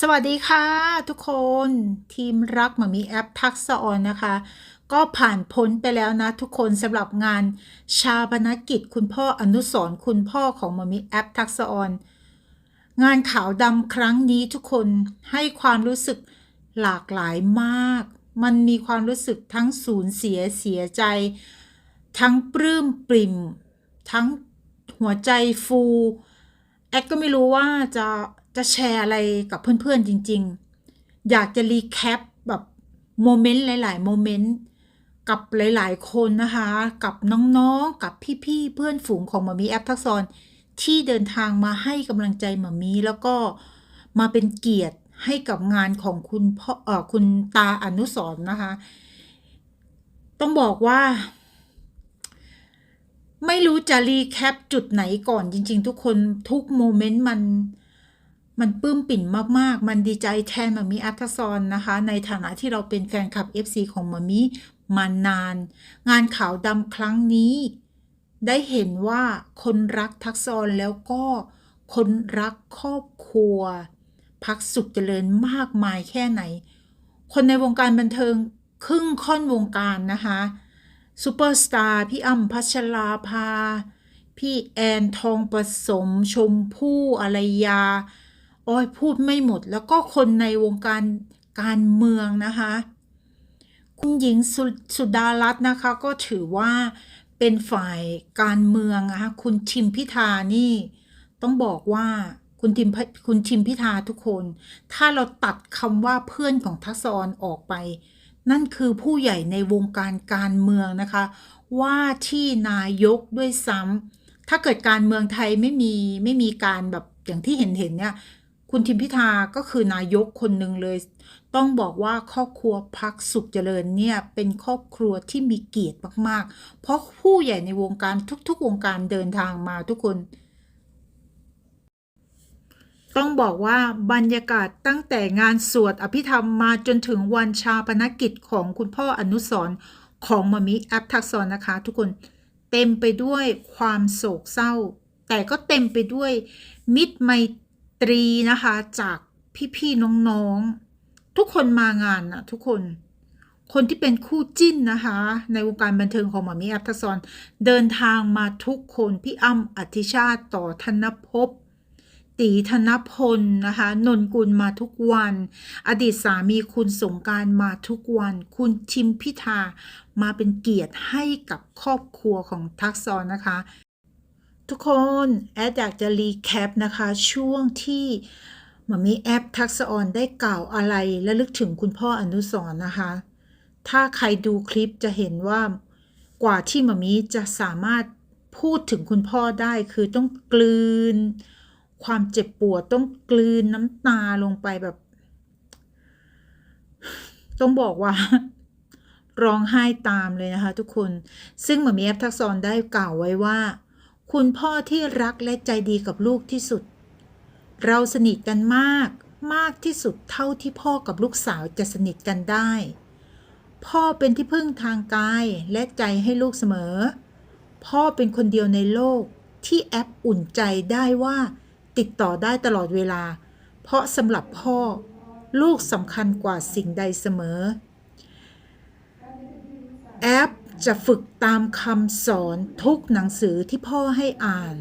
สวัสดีค่ะทุกคนทีมรักหมามีแอปทักษะออนนะคะ ก็ผ่านพ้นไปแล้วนะทุกคนสำหรับงานชาปนกิจ คุณพ่ออนุสรณ์คุณพ่อของหมามีแอปทักษะออน งานขาวดำครั้งนี้ทุกคนให้ความรู้สึกหลากหลายมาก มันมีความรู้สึกทั้งสูญเสียเสียใจ ทั้งปลื้มปริ่ม ทั้งหัวใจฟู แอดก็ไม่รู้ว่าจะ จะแชร์อะไรกับเพื่อนๆจริง ๆ อยากจะรีแคปแบบโมเมนต์หลายๆโมเมนต์กับหลายๆคนนะคะ กับน้องๆ กับพี่ๆ เพื่อนฝูงของมามีแอปทักษรที่เดินทางมาให้กำลังใจมามีแล้วก็มาเป็นเกียรติให้กับงานของคุณพ่อเออคุณตาอนุสรณ์นะคะ ต้องบอกว่า ไม่รู้จะรีแคปจุดไหนก่อนจริง ๆ ทุกคนทุกโมเมนต์มัน มันปลื้มปิ่นมากๆ มันดีใจแทนมามีอัธซอนนะคะ ในฐานะที่เราเป็นแฟนคลับ FC ของมามีมานาน งานขาวดำครั้งนี้ ได้เห็นว่าคนรักทักษรแล้วก็คนรักครอบครัว พักสุขเจริญมากมายแค่ไหน คนในวงการบันเทิงครึ่งค่อนวงการนะคะซูเปอร์สตาร์พี่อ้ำพัชราภา พี่แอนทองผสมชมพู่อารยา โอ้ยพูดไม่หมด แล้วก็คนในวงการการเมืองนะคะ คุณหญิงสสุดารัตน์นะคะ ก็ถือว่าเป็นฝ่ายการเมืองนะคะคุณทิมพิธานี่ ต้องบอกว่าคุณทิมคุณทิมพิธาทุกคน ถ้าเราตัดคำว่าเพื่อนของทักษรออกไป นั่นคือผู้ใหญ่ในวงการการเมืองนะคะ ว่าที่นายกด้วยซ้ำถ้าเกิดการเมืองไทยไม่มีไม่มีการแบบอย่างที่เห็นเห็นเนี่ย คุณทิมพิธาก็คือนายกคนหนึ่งเลย ต้องบอกว่าครอบครัวพักสุขเจริญเนี่ยเป็นครอบครัวที่มีเกียรติมาก ๆ เพราะผู้ใหญ่ในวงการทุก ๆ วงการเดินทางมาทุกคน ต้องบอกว่าบรรยากาศตั้งแต่งานสวดอภิธรรมมาจนถึงวันชาปนกิจของคุณพ่ออนุสรของมามิแอปทักษรนะคะ ทุกคนเต็มไปด้วยความโศกเศร้า แต่ก็เต็มไปด้วยมิตรไมต รีนะคะจากพี่ๆน้องๆ ทุกคนมางานนะทุกคน คนที่เป็นคู่จิ้นนะคะ ในวงการบันเทิงของหมามิแอปทักษรเดินทางมาทุกคนพี่อ้ำอธิชาติต่อธนภพตีธนพลนะคะนนกุลมาทุกวัน อดีตสามีคุณสงการมาทุกวัน คุณทิมพิธามาเป็นเกียรติให้กับครอบครัวของทักษรนะคะ ทุกคนแอดอยากจะรีแคปนะคะ ช่วงที่มามีแอปทักษรได้กล่าวอะไรและลึกถึงคุณพ่ออนุสรณ์นะคะ ถ้าใครดูคลิปจะเห็นว่ากว่าที่มามีจะสามารถพูดถึงคุณพ่อได้คือต้องกลืน ความเจ็บปวดต้องกลืนน้ำตาลงไปแบบ ต้องบอกว่าร้องไห้ตามเลยนะคะทุกคน ซึ่งหมอมีแอฟทักษรได้กล่าวไว้ว่า คุณพ่อที่รักและใจดีกับลูกที่สุด เราสนิทกันมากมากที่สุดเท่าที่พ่อกับลูกสาวจะสนิทกันได้ พ่อเป็นที่พึ่งทางกายและใจให้ลูกเสมอ พ่อเป็นคนเดียวในโลกที่แอปอุ่นใจได้ว่าติดต่อได้ตลอดเวลา เพราะสำหรับพ่อ ลูกสำคัญกว่าสิ่งใดเสมอ แอป จะฝึกตามคำสอนทุกหนังสือที่พ่อให้อ่าน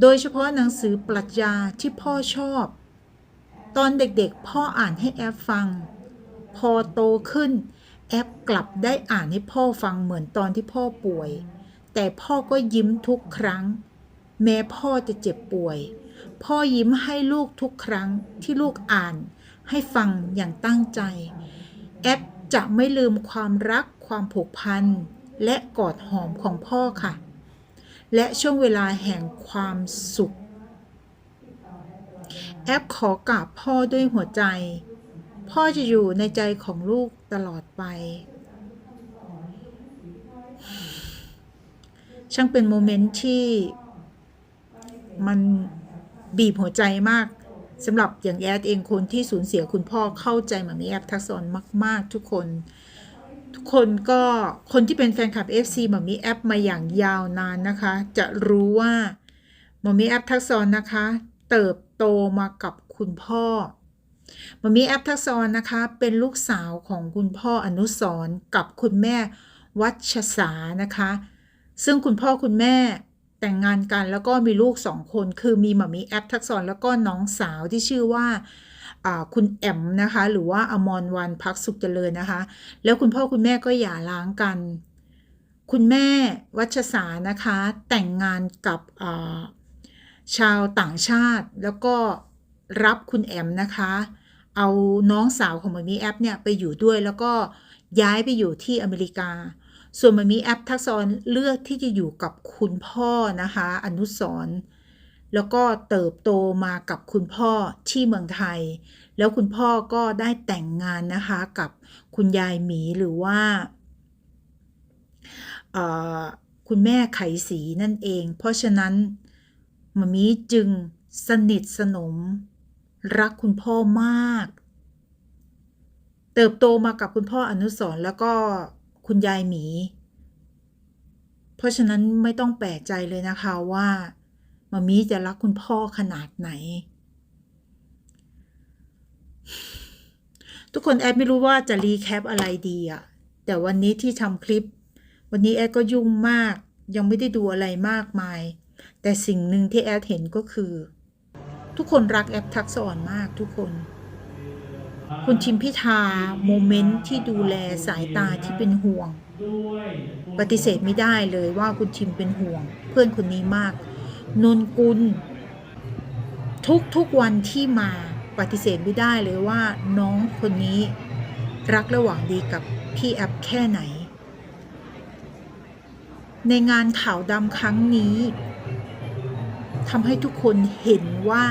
โดยเฉพาะหนังสือปรัชญาที่พ่อชอบ ตอนเด็กๆ พ่ออ่านให้แอปฟัง พอโตขึ้น แอปกลับได้อ่านให้พ่อฟังเหมือนตอนที่พ่อป่วย แต่พ่อก็ยิ้มทุกครั้ง แม้พ่อจะเจ็บป่วย พ่อยิ้มให้ลูกทุกครั้งที่ลูกอ่านให้ฟังอย่างตั้งใจ แอป จะไม่ลืมความรักความผูกพัน และกอดหอมของพ่อค่ะ และช่วงเวลาแห่งความสุข แอปขอกราบพ่อด้วยหัวใจ พ่อจะอยู่ในใจของลูกตลอดไป ช่างเป็นโมเมนต์ที่มันบีบหัวใจมาก สำหรับอย่างแอดเองคนที่สูญเสียคุณพ่อเข้าใจหมามีแอปทักษรมาก ๆ ทุกคน ทุกคนก็คนที่เป็นแฟนคลับ FC หมามีแอปมาอย่างยาวนานนะคะ จะรู้ว่าหมามีแอปทักษรนนะคะ เติบโตมากับคุณพ่อมามีแอปทักษรนนะคะ เป็นลูกสาวของคุณพ่ออนุสรกับคุณแม่วัชสานะคะ ซึ่งคุณพ่อคุณแม่ แต่งงานกันแล้วก็มีลูกสองคน คือมีหมามีแอปทักษรแล้วก็น้องสาวที่ชื่อว่าคุณแอมนะคะ หรือว่าอมรวันพักสุขเจริญนะคะ แล้วคุณพ่อคุณแม่ก็หย่าร้างกัน คุณแม่วัชสานะคะ แต่งงานกับชาวต่างชาติ แล้วก็รับคุณแอมนะคะ เอาน้องสาวของมามีแอปเนี่ยไปอยู่ด้วยแล้วก็ย้ายไปอยู่ที่อเมริกา ส่วนมามีแอปทักษรเลือกที่จะอยู่กับคุณพ่อนะคะ อนุสรแล้วก็เติบโตมากับคุณพ่อที่เมืองไทย แล้วคุณพ่อก็ได้แต่งงานนะคะกับคุณยายหมีหรือว่าคุณแม่ไขสีนั่นเอง เพราะฉะนั้นมามีจึงสนิทสนม รักคุณพ่อมาก เติบโตมากับคุณพ่ออนุสรแล้วก็ คุณยายหมี เพราะฉะนั้นไม่ต้องแปลกใจเลยนะคะว่ามามีจะรักคุณพ่อขนาดไหน ทุกคนแอดไม่รู้ว่าจะรีแคปอะไรดีอะแต่วันนี้ที่ทำคลิป วันนี้แอดก็ยุ่งมาก ยังไม่ได้ดูอะไรมากมาย แต่สิ่งหนึ่งที่แอดเห็นก็คือ ทุกคนรักแอปทักษรมากทุกคน คุณทิมพิธาโมเมนต์ที่ดูแลสายตาที่เป็นห่วง ปฏิเสธไม่ได้เลยว่าคุณทิมเป็นห่วง เพื่อนคนนี้มาก นนกุล ทุกทุกวันที่มาปฏิเสธไม่ได้เลยว่าน้องคนนี้รักและหวังดีกับพี่แอปแค่ไหน ในงานข่าวดำครั้งนี้ทำให้ทุกคนเห็นว่า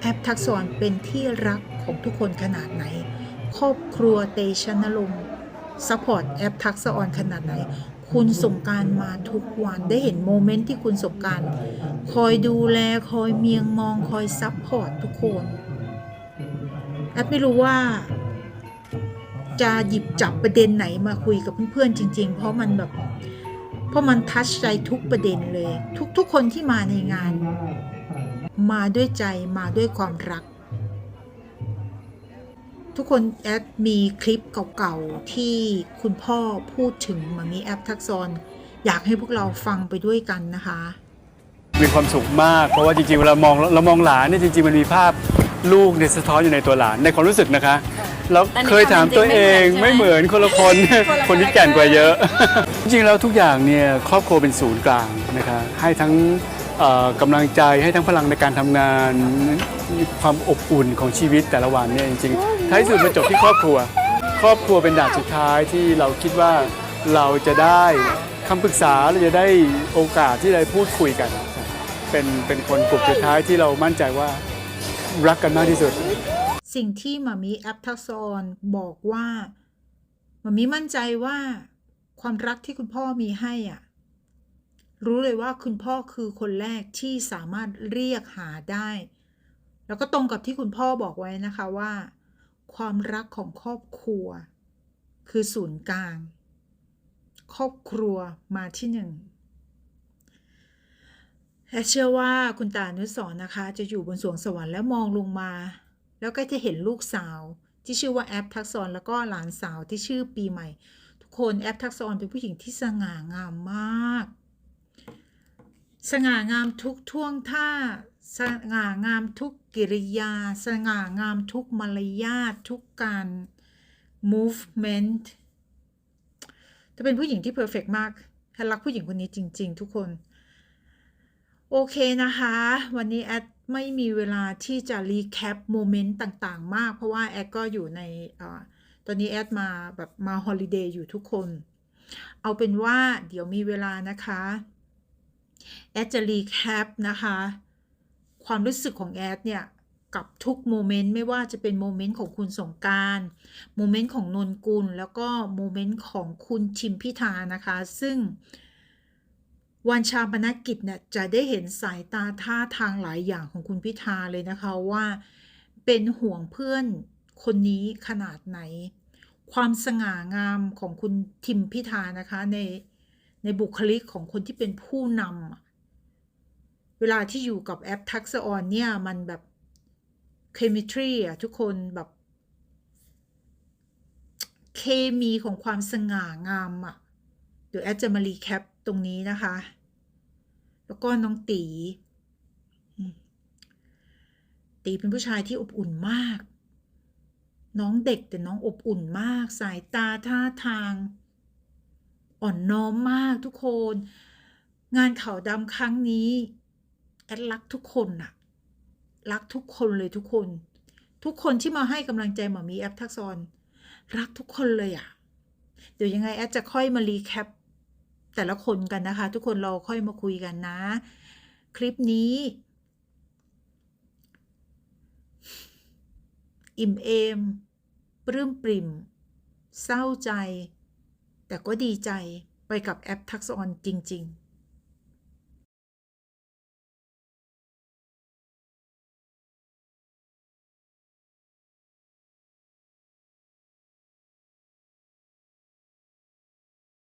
แอปทักษรเป็นที่รัก ของทุกคนขนาดไหน ครอบครัวเตชะนรงค์ซัพพอร์ตแอปทักษรขนาดไหน คุณสงการมาทุกวันได้เห็นโมเมนต์ที่คุณสงการคอยดูแลคอยเมียงมองคอยซัพพอร์ตทุกคนแอปไม่รู้ว่า จะหยิบจับประเด็นไหนมาคุยกับเพื่อนๆจริง ๆ เพราะมันแบบ เพราะมันทัชใจทุกประเด็นเลย ทุกๆคนที่มาในงาน มาด้วยใจมาด้วยความรัก ทุกคนแอดมีคลิปเก่าๆ ที่คุณพ่อพูดถึงมามีแอปทักษรอยากให้พวกเราฟังไปด้วยกันนะคะ มีความสุขมากเพราะว่าจริงๆเวลามองเรามองหลานเนี่ยจริงๆมันมีภาพลูกเนี่ยสะท้อนอยู่ในตัวหลานในความรู้สึกนะคะแล้วแต่ในเคยถามตัวเองความเป็นจริงไม่ไม่เหเหมืมืออนนคนละคนคนละคนที่แก่นกว่าเยอะ character จริงๆแล้วทุกอย่างเนี่ยครอบครัวเป็นศูนย์กลางนะคะให้ทั้งเอ่อกำลังใจให้ทั้งพลังในการทำงาน ความอบอุ่นของชีวิตแต่ละวันเนี่ยจริงๆ ท้ายสุดมันจบที่ครอบครัว ครอบครัวเป็นด่านสุดท้ายที่เราคิดว่าเราจะได้คำปรึกษาเราจะได้โอกาสที่จะพูดคุยกัน เป็นเป็นคนกลุ่มสุดท้ายที่เรามั่นใจว่ารักกันมากที่สุด สิ่งที่มามีแอปทักษรบอกว่ามามีมั่นใจว่าความรักที่คุณพ่อมีให้อะรู้เลยว่าคุณพ่อคือคนแรกที่สามารถเรียกหาได้ แล้วก็ตรงกับที่คุณพ่อบอกไว้นะคะว่า ความรักของครอบครัว คือศูนย์กลาง ครอบครัวมาที่หนึ่งและเชื่อว่าคุณตาอนุสรณ์นะคะ จะอยู่บนสวงสวรรค์แล้วมองลงมา แล้วก็จะเห็นลูกสาว ที่ชื่อว่าแอปทักษรแล้วก็หลานสาวที่ชื่อปีใหม่ ทุกคนแอปทักษรเป็นผู้หญิงที่สง่างามมาก สง่างามทุกท่วงท่า สง่างามทุกกิริยา สง่างามทุกมารยาททุกการ movement จะเป็นผู้หญิงที่เพอร์เฟกมากแพทรักผู้หญิงคนนี้จริง ๆ ทุกคน โอเคนะคะ วันนี้แอดไม่มีเวลาที่จะรีแคปโมเมนต์ต่างๆ มาก เพราะว่าแอดก็อยู่ในอตอนนี้แอดมาแบบมาฮอลิเดย์อยู่ทุกคน เอาเป็นว่าเดี๋ยวมีเวลานะคะ แอดจะรีแคปนะคะ ความรู้สึกของแอดเนี่ยกับทุกโมเมนต์ไม่ว่าจะเป็นโมเมนต์ของคุณสงการโมเมนต์ของนนกุล แล้วก็โมเมนต์ของคุณทิมพิธานะคะ ซึ่งวันชาปนกิจเนี่ยจะได้เห็นสายตาท่าทางหลายอย่างของคุณพิธาเลยนะคะว่าเป็นห่วงเพื่อนคนนี้ขนาดไหน ความสง่างามของคุณทิมพิธานะคะในในบุคลิกของคนที่เป็นผู้นำ เวลาที่อยู่กับแอปทักษออนเนี่ย มันแบบ chemistry อะทุกคนแบบ เคมีของความสง่างามอะเดี๋ยวแอดจะมารีแคปตรงนี้นะคะ แล้วก็น้องตี ตีเป็นผู้ชายที่อบอุ่นมาก น้องเด็กแต่น้องอบอุ่นมาก สายตาท่าทาง อ่อนน้อมมากทุกคน งานขาวดำครั้งนี้ แอดรักทุกคนน่ะ รักทุกคนเลยทุกคน ทุกคนที่มาให้กำลังใจหมอมีแอปทักษรรักทุกคนเลยอะ เดี๋ยวยังไงแอดจะค่อยมารีแคปแต่ละคนกันนะคะ ทุกคนเราค่อยมาคุยกันนะ คลิปนี้ อิ่มเอมปลื้มปริ่ม เศร้าใจ แต่ก็ดีใจไปกับแอปทักษรจริง ๆ